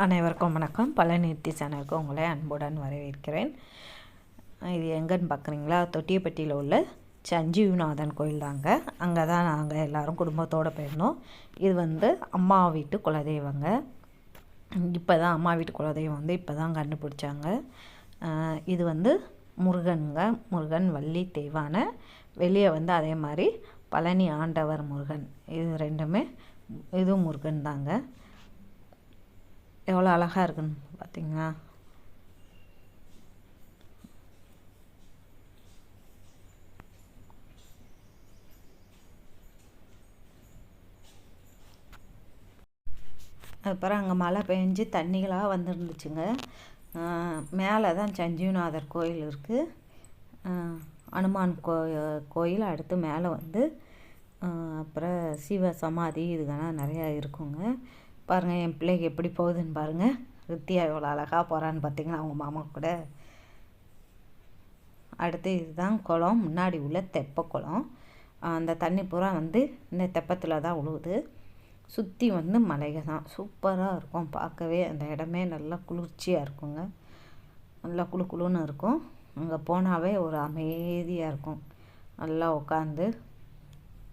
அனைவருக்கும் வணக்கம். பழனிர்த்தி சேனலுக்கு உங்களை அன்புடன் வரவேற்கிறேன். இது எங்கன்னு பார்க்குறீங்களா? தொட்டியப்பட்டியில் உள்ள சஞ்சீவிநாதன் கோயில் தாங்க. அங்கே தான் நாங்கள் எல்லோரும் குடும்பத்தோடு போயிருந்தோம். இது வந்து அம்மா வீட்டு குலதெய்வங்க. இப்போ தான் அம்மா வீட்டு குலதெய்வம் வந்து இப்போ தான் கண்டுபிடிச்சாங்க. இது வந்து முருகனுங்க. முருகன் வள்ளி தெய்வான. வெளியே வந்து அதே மாதிரி பழனி ஆண்டவர் முருகன். இது ரெண்டுமே இதுவும் முருகன் தாங்க. எவ்வளோ அழகாக இருக்குன்னு பார்த்தீங்களா? அப்புறம் அங்கே மழை பெஞ்சு தண்ணிகளாக வந்துருந்துச்சுங்க. மேலே தான் சஞ்சீவநாதர் கோயில் இருக்குது அனுமான் கோ கோயில் அடுத்து மேலே வந்து. அப்புறம் சிவ சமாதி இதுகெல்லாம் நிறையா இருக்குங்க. பாருங்கள் என் பிள்ளைக்கு எப்படி போகுதுன்னு பாருங்கள் ரித்தியா எவ்வளோ அழகாக போகிறான்னு பார்த்தீங்கன்னா அவங்க மாமா கூட. அடுத்து இதுதான் குளம். முன்னாடி உள்ள தெப்ப குளம். அந்த தண்ணி பூரா வந்து இந்த தெப்பத்தில் தான் உழுவுது. சுற்றி வந்து மலைகள் தான். சூப்பராக இருக்கும் பார்க்கவே. அந்த இடமே நல்லா குளிர்ச்சியாக இருக்குங்க. நல்லா குளு குளுன்னு இருக்கும். அங்கே போனாவே ஒரு அமைதியாக இருக்கும். நல்லா உட்காந்து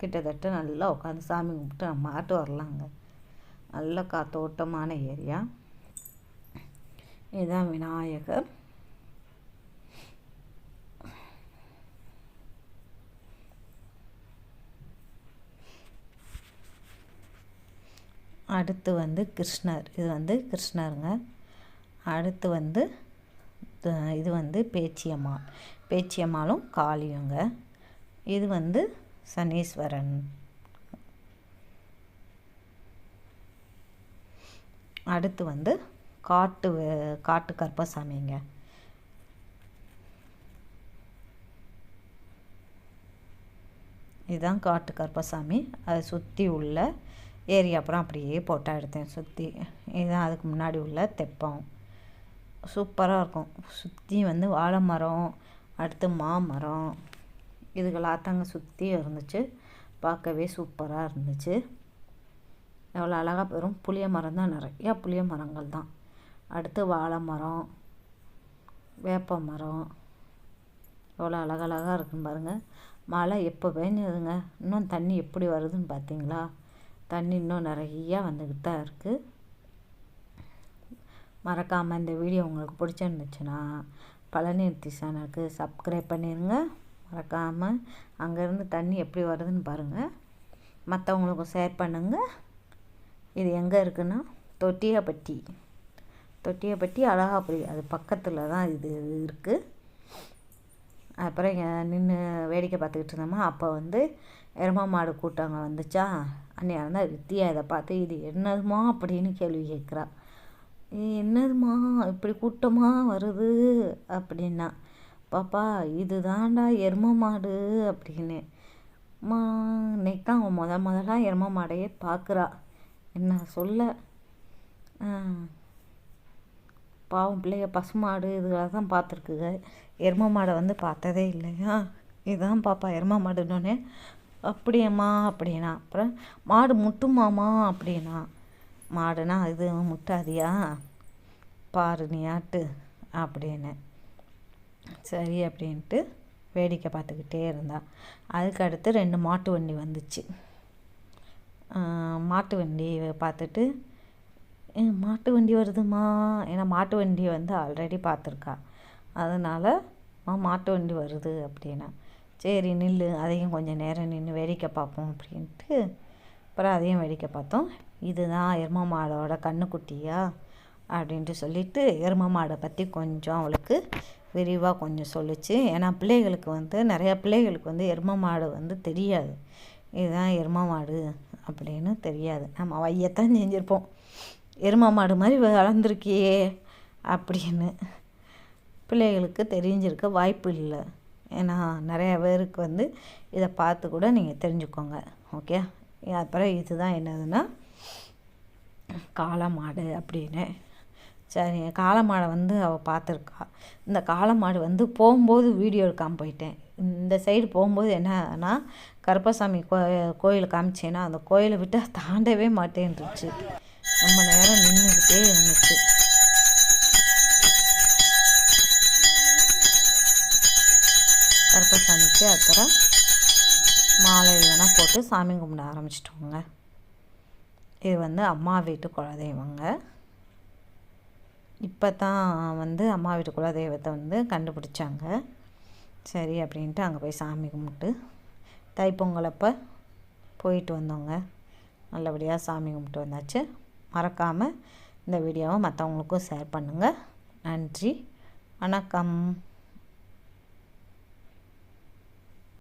கிட்டத்தட்ட நல்லா உட்காந்து சாமி கும்பிட்டு நம்ம ஆட்டு வரலாங்க. நல்ல காத்தோட்டமான ஏரியா. இதுதான் விநாயகர். அடுத்து வந்து கிருஷ்ணர். இது வந்து கிருஷ்ணருங்க. அடுத்து வந்து இது வந்து பேச்சியம்மாள். பேச்சியம்மாளும் காளியுங்க. இது வந்து சனீஸ்வரன். அடுத்து வந்து காட்டு காட்டு கருப்பசாமிங்க. இதுதான் காட்டு கருப்பசாமி. அதை சுற்றி உள்ள ஏரியா அப்புறம் அப்படியே போட்டால் எடுத்தேன் சுற்றி இதுதான் அதுக்கு முன்னாடி உள்ள தெப்பம். சூப்பராக இருக்கும். சுற்றி வந்து வாழை மரம் அடுத்து மாமரம். இதுகளாத்தாங்க சுற்றி இருந்துச்சு. பார்க்கவே சூப்பராக இருந்துச்சு. எவ்வளோ அழகாக வெறும் புளிய மரம் தான் நிறையா புளிய மரங்கள் தான். அடுத்து வாழை மரம் வேப்ப மரம். எவ்வளோ அழகழகாக இருக்குன்னு பாருங்கள் மழை எப்போ பெஞ்சதுங்க? இன்னும் தண்ணி எப்படி வருதுன்னு பார்த்தீங்களா தண்ணி இன்னும் நிறையா வந்துக்கிட்டு தான் இருக்குது மறக்காமல் இந்த வீடியோ உங்களுக்கு பிடிச்சிருந்துச்சுன்னா பழனிர்த்தி சேனலுக்கு சப்ஸ்கிரைப் பண்ணிடுங்க மறக்காமல் அங்கேருந்து தண்ணி எப்படி வருதுன்னு பாருங்கள் மற்றவங்களுக்கும் ஷேர் பண்ணுங்கள் இது எங்கே இருக்குன்னா தொட்டியப்பட்டி தொட்டியப்பட்டி அழகாபுரி. அது பக்கத்தில் தான் இது இருக்குது அப்புறம் நின்று வேடிக்கை பார்த்துக்கிட்டு இருந்தோமா அப்போ வந்து எரும மாடு கூட்டங்க வந்துச்சா? அன்னையாக இருந்தால் ரித்தியா இதை பார்த்து இது என்னதுமா? அப்படின்னு கேள்வி கேட்குறா. என்னதுமா? இப்படி கூட்டமாக வருது? அப்படின்னா பாப்பா இது தாண்டா எரும மாடு அப்படின்னு. மா இன்னைக்கு தான் அவன் முத முதலாக எரும மாடையே பார்க்குறா. என்ன சொல்ல பாவம் பிள்ளைய பசுமாடு இதுகளை தான் பார்த்துருக்குங்க எரும மாடை வந்து பார்த்ததே இல்லையா? இதுதான் பாப்பா எரும மாடுன்னொன்னே அப்படியம்மா அப்படின்னா அப்புறம் மாடு முட்டுமாமா அப்படின்னா மாடுனா இது முட்டாதியா? பாரு நீ ஆட்டு அப்படின்னு. சரி அப்படின்ட்டு வேடிக்கை பார்த்துக்கிட்டே இருந்தா. அதுக்கு அடுத்து ரெண்டு மாட்டு வண்டி வந்துச்சு. மாட்டு வண்டி பார்த்துட்டு மாட்டு வண்டி வருதுமா ஏன்னா மாட்டு வண்டி வந்து ஆல்ரெடி பார்த்துருக்கா. அதனால் மாட்டு வண்டி வருது அப்படின்னா. சரி நில்லு அதையும் கொஞ்சம் நேரம் நின்று வேடிக்கை பார்ப்போம் அப்படின்ட்டு அப்புறம் அதையும் வேடிக்கை பார்த்தோம். இதுதான் எரும மாடோட கண்ணுக்குட்டியா? அப்படின்ட்டு சொல்லிட்டு எரும மாடை பற்றி கொஞ்சம் அவளுக்கு விரிவாக கொஞ்சம் சொல்லுச்சு. ஏன்னா பிள்ளைகளுக்கு வந்து நிறையா பிள்ளைகளுக்கு வந்து எரும மாடு வந்து தெரியாது. இதுதான் எரும மாடு. அப்படின்னு தெரியாது. நம்ம வையத்தான் செஞ்சுருப்போம். எருமா மாடு மாதிரி வளர்ந்துருக்கியே அப்படின்னு பிள்ளைகளுக்கு தெரிஞ்சிருக்க வாய்ப்பு இல்லை. ஏன்னா நிறைய பேருக்கு வந்து இதை பார்த்து கூட நீங்கள் தெரிஞ்சுக்கோங்க. ஓகே அப்புறம் இதுதான் என்னதுன்னா காளமாடு அப்படின்னு. சரி காளமாடை வந்து அவள் பார்த்துருக்கா இந்த காளைமாடு வந்து போகும்போது வீடியோ எடுக்காமல் போயிட்டேன். இந்த சைடு போகும்போது என்னன்னா கருப்பசாமி கோ கோயில் காமிச்சேன்னா அந்த கோயிலை விட்டு தாண்டவே மாட்டேன்ருச்சு ரொம்ப நேரம் நின்றுக்கிட்டே இருந்துச்சு. கருப்பசாமிக்கு அப்புறம் மாலை வேணால் போட்டு சாமி கும்பிட ஆரம்பிச்சிட்டோங்க. இது வந்து அம்மா வீட்டு குலதெய்வங்க. இப்போ தான் வந்து அம்மா வீட்டு குலதெய்வத்தை வந்து கண்டுபிடிச்சாங்க. சரி அப்படின்ட்டு அங்கே போய் சாமி கும்பிட்டு தைப்பொங்கலப்போ போயிட்டு வந்தோங்க. நல்லபடியாக சாமி கும்பிட்டு வந்தாச்சு. மறக்காமல் இந்த வீடியோவை மற்றவங்களுக்கும் ஷேர் பண்ணுங்கள் நன்றி. வணக்கம்.